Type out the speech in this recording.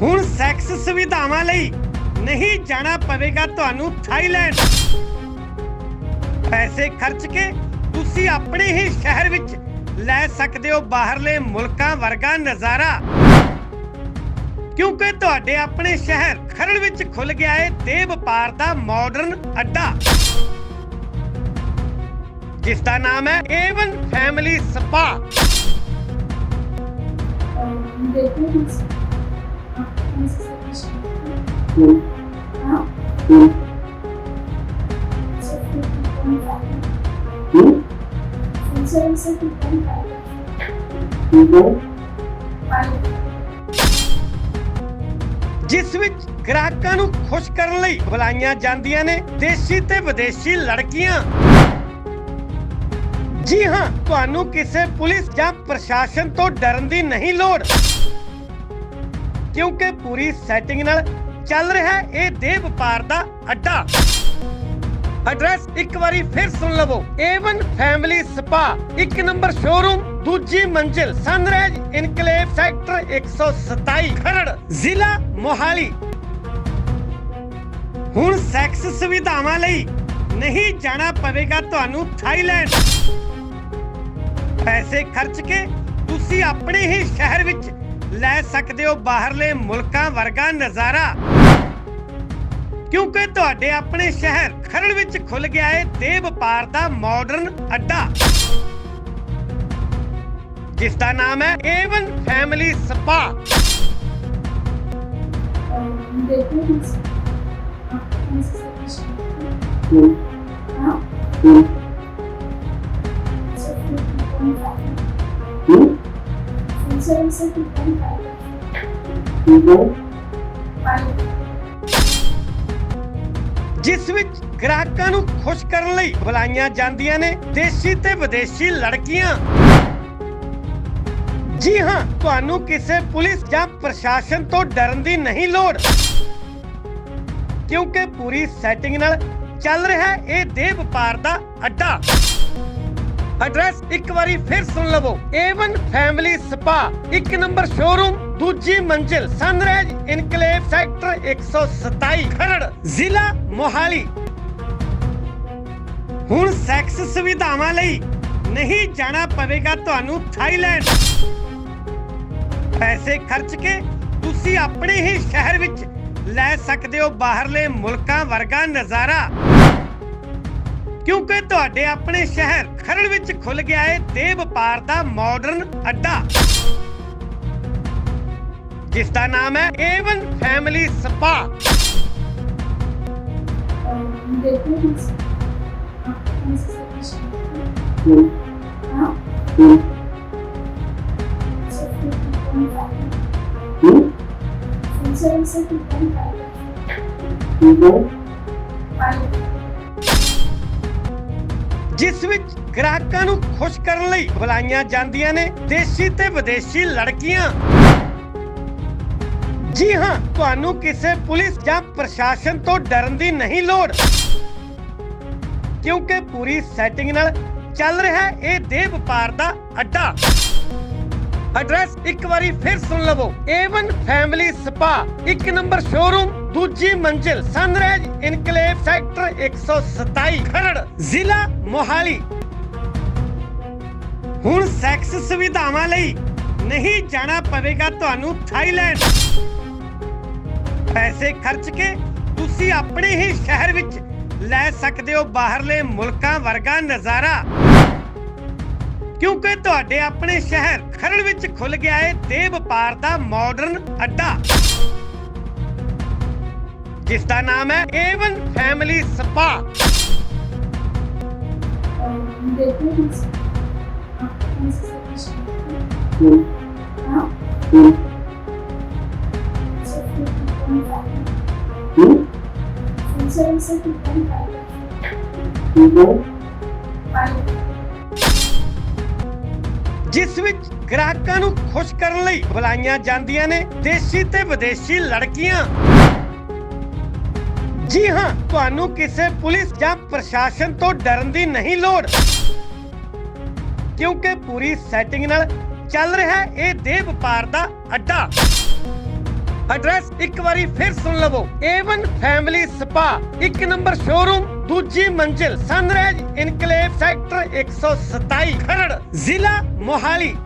ਹੁਣ ਸੈਕਸ ਸੁਵਿਧਾਵਾਂ ਲਈ ਨਹੀਂ ਜਾਣਾ ਪਵੇਗਾ ਤੁਹਾਨੂੰ ਥਾਈਲੈਂਡ। ਪੈਸੇ ਖਰਚ ਕੇ ਤੁਸੀਂ ਆਪਣੇ ਹੀ ਸ਼ਹਿਰ ਵਿੱਚ ਲੈ ਸਕਦੇ ਹੋ ਬਾਹਰਲੇ ਮੁਲਕਾਂ ਵਰਗਾ ਨਜ਼ਾਰਾ। ਕਿਉਂਕਿ ਤੁਹਾਡੇ ਆਪਣੇ ਸ਼ਹਿਰ ਖਰੜ ਵਿੱਚ ਖੁੱਲ ਗਿਆ ਹੈ ਤੇ ਵਪਾਰ ਦਾ ਮਾਡਰਨ ਅੱਡਾ। ਜਿਸ ਦਾ ਨਾਮ ਹੈ ਏਵਨ ਫੈਮਿਲੀ ਸਪਾ देखो ਜਿਸ ਵਿੱਚ ਗ੍ਰਾਹਕਾਂ ਨੂੰ ਖੁਸ਼ ਕਰਨ ਲਈ ਬੁਲਾਈਆਂ ਜਾਂਦੀਆਂ ਨੇ ਦੇਸ਼ੀ ਤੇ ਵਿਦੇਸ਼ੀ ਲੜਕੀਆਂ। ਜੀ ਹਾਂ, ਤੁਹਾਨੂੰ ਕਿਸੇ ਪੁਲਿਸ ਜਾਂ ਪ੍ਰਸ਼ਾਸਨ ਤੋਂ ਡਰਨ ਦੀ ਨਹੀਂ ਲੋੜ। ਕਿਉਂਕਿ ਪੂਰੀ ਸੈਟਿੰਗ ਨਾਲ ਚੱਲ ਰਿਹਾ ਹੈ ਇਹ ਦੇ ਵਪਾਰ ਦਾ ਅੱਡਾ। ਐਡਰੈਸ ਇੱਕ ਵਾਰੀ ਫਿਰ ਸੁਣ ਲਵੋ। ਏਵਨ ਫੈਮਿਲੀ ਸਪਾ ਇੱਕ ਨੰਬਰ ਸ਼ੋਰੂਮ ਦੂਜੀ ਮੰਜ਼ਿਲ ਸਨਰਾਈਜ਼ ਇਨਕਲੇਵ ਸੈਕਟਰ 127 ਖਰੜ, ਜ਼ਿਲ੍ਹਾ ਮੋਹਾਲੀ। ਹੁਣ ਸੈਕਸ ਸੁਵਿਧਾਵਾਂ ਲਈ ਨਹੀਂ ਜਾਣਾ ਪਵੇਗਾ ਤੁਹਾਨੂੰ ਥਾਈਲੈਂਡ ਪੈਸੇ ਖਰਚ ਕੇ ਤੁਸੀਂ ਆਪਣੇ ਹੀ ਸ਼ਹਿਰ ਵਿੱਚ ਲੈ ਸਕਦੇ ਹੋ ਬਾਹਰਲੇ ਮੁਲਕਾਂ ਵਰਗਾ ਨਜ਼ਾਰਾ। ਕਿਉਂਕਿ ਤੁਹਾਡੇ ਆਪਣੇ ਸ਼ਹਿਰ ਖਰੜ ਵਿੱਚ ਖੁੱਲ ਗਿਆ ਹੈ ਦੇ ਵਪਾਰ ਦਾ ਮਾਡਰਨ ਅੱਡਾ। ਜਿਸ ਦਾ ਨਾਮ ਹੈ ਏਵਨ ਫੈਮਿਲੀ ਸਪਾ देखो ਜਿਸ ਵਿੱਚ ਗ੍ਰਾਹਕਾਂ ਨੂੰ ਖੁਸ਼ ਕਰਨ ਲਈ ਬੁਲਾਈਆਂ ਜਾਂਦੀਆਂ ਨੇ ਦੇਸ਼ੀ ਤੇ ਵਿਦੇਸ਼ੀ ਲੜਕੀਆਂ। ਜੀ ਹਾਂ, ਤੁਹਾਨੂੰ ਕਿਸੇ ਪੁਲਿਸ ਜਾਂ ਪ੍ਰਸ਼ਾਸਨ ਤੋਂ ਡਰਨ ਦੀ ਨਹੀਂ ਲੋੜ। ਕਿਉਂਕਿ ਪੂਰੀ ਸੈਟਿੰਗ ਨਾਲ ਚੱਲ ਰਿਹਾ ਇਹ ਦੇਹ ਵਪਾਰ ਦਾ ਅੱਡਾ। ਐਡਰੈਸ ਇੱਕ ਵਾਰੀ ਫਿਰ ਸੁਣ ਲਵੋ। ਏਵਨ ਫੈਮਿਲੀ ਸਪਾ ਇੱਕ ਨੰਬਰ ਸ਼ੋਰੂਮ ਦੂਜੀ ਮੰਜ਼ਿਲ ਸਨਰਾਈਜ਼ ਇਨਕਲੇਵ ਸੈਕਟਰ 127 ਖਰੜ, ਜ਼ਿਲ੍ਹਾ ਮੋਹਾਲੀ। ਹੁਣ ਸੈਕਸ ਸੁਵਿਧਾਵਾਂ ਲਈ ਨਹੀਂ ਜਾਣਾ ਪਵੇਗਾ ਤੁਹਾਨੂੰ ਥਾਈਲੈਂਡ। ਪੈਸੇ ਖਰਚ ਕੇ ਤੁਸੀਂ ਆਪਣੇ ਹੀ ਸ਼ਹਿਰ ਵਿੱਚ ਲੈ ਸਕਦੇ ਹੋ ਬਾਹਰਲੇ ਮੁਲਕਾਂ ਵਰਗਾ ਨਜ਼ਾਰਾ। ਕਿਉਂਕਿ ਤੁਹਾਡੇ ਆਪਣੇ ਸ਼ਹਿਰ ਖਰੜ ਵਿੱਚ ਖੁੱਲ ਗਿਆ ਹੈ ਦੇਹ ਵਪਾਰ ਦਾ ਮਾਡਰਨ ਅੱਡਾ ਜਿਸ ਦਾ ਨਾਮ ਹੈ Avon family spa Insurance is 2.5. 2.5. ਜਿਸ ਵਿੱਚ ਗ੍ਰਾਹਕਾਂ ਨੂੰ ਖੁਸ਼ ਕਰਨ ਲਈ ਬੁਲਾਈਆਂ ਜਾਂਦੀਆਂ ਨੇ ਦੇਸ਼ੀ ਤੇ ਵਿਦੇਸ਼ੀ ਲੜਕੀਆਂ। ਜੀ ਹਾਂ, ਤੁਹਾਨੂੰ ਕਿਸੇ ਪੁਲਿਸ ਜਾਂ ਪ੍ਰਸ਼ਾਸਨ ਤੋਂ ਡਰਨ ਦੀ ਨਹੀਂ ਲੋੜ। ਕਿਉਂਕਿ ਪੂਰੀ ਸੈਟਿੰਗ ਨਾਲ ਚੱਲ ਰਿਹਾ ਇਹ ਦੇ ਵਪਾਰ ਦਾ ਅੱਡਾ। ਐਡਰੈਸ ਇੱਕ ਵਾਰੀ ਫਿਰ ਸੁਣ ਲਵੋ। ਏਵਨ ਫੈਮਿਲੀ ਸਪਾ ਇੱਕ ਨੰਬਰ ਸ਼ੋਰੂਮ ਦੂਜੀ ਮੰਜ਼ਿਲ ਸਨਰਾਈਜ਼ ਇਨਕਲੇਵ ਸੈਕਟਰ 127 ਖਰੜ, ਜ਼ਿਲ੍ਹਾ ਮੋਹਾਲੀ। ਹੁਣ ਸੈਕਸ ਸੁਵਿਧਾਵਾਂ ਲਈ ਨਹੀਂ ਜਾਣਾ ਪਵੇਗਾ ਤੁਹਾਨੂੰ ਥਾਈਲੈਂਡ ਪੈਸੇ ਖਰਚ ਕੇ ਤੁਸੀਂ ਆਪਣੇ ਹੀ ਸ਼ਹਿਰ ਵਿੱਚ ਲੈ ਸਕਦੇ ਹੋ ਬਾਹਰਲੇ ਮੁਲਕਾਂ ਵਰਗਾ ਨਜ਼ਾਰਾ। ਕਿਉਂਕਿ ਤੁਹਾਡੇ ਆਪਣੇ ਸ਼ਹਿਰ ਖਰੜ ਵਿੱਚ ਖੁੱਲ ਗਿਆ ਹੈ ਦੇਹ ਵਪਾਰ ਦਾ ਮਾਡਰਨ ਅੱਡਾ ਜਿਸ ਦਾ ਨਾਮ ਹੈ Avon family spa Insurance is 2.5. 2.5. ਜਿਸ ਵਿੱਚ ਗ੍ਰਾਹਕਾਂ ਨੂੰ ਖੁਸ਼ ਕਰਨ ਲਈ ਬੁਲਾਈਆਂ ਜਾਂਦੀਆਂ ਨੇ, ਦੇਸ਼ੀ ਤੇ ਵਿਦੇਸ਼ੀ ਲੜਕੀਆਂ। ਜੀ ਹਾਂ, ਤੁਹਾਨੂੰ ਕਿਸੇ ਪੁਲਿਸ ਜਾਂ ਪ੍ਰਸ਼ਾਸਨ ਤੋਂ ਡਰਨ ਦੀ ਨਹੀਂ ਲੋੜ। ਕਿਉਂਕਿ ਪੂਰੀ ਸੈਟਿੰਗ ਨਾਲ ਚੱਲ ਰਿਹਾ ਇਹ ਦੇ ਵਪਾਰ ਦਾ ਅੱਡਾ। ਐਡਰੈਸ ਇੱਕ ਵਾਰੀ ਫਿਰ ਸੁਣ ਲਵੋ। A1 ਫੈਮਿਲੀ ਸਪਾ ਇੱਕ ਨੰਬਰ ਸ਼ੋਰੂਮ ਦੂਜੀ ਮੰਜ਼ਿਲ ਸਨਰਾਈਜ਼ ਇਨਕਲੇਵ ਸੈਕਟਰ 127 ਖਰੜ, ਜ਼ਿਲ੍ਹਾ ਮੋਹਾਲੀ।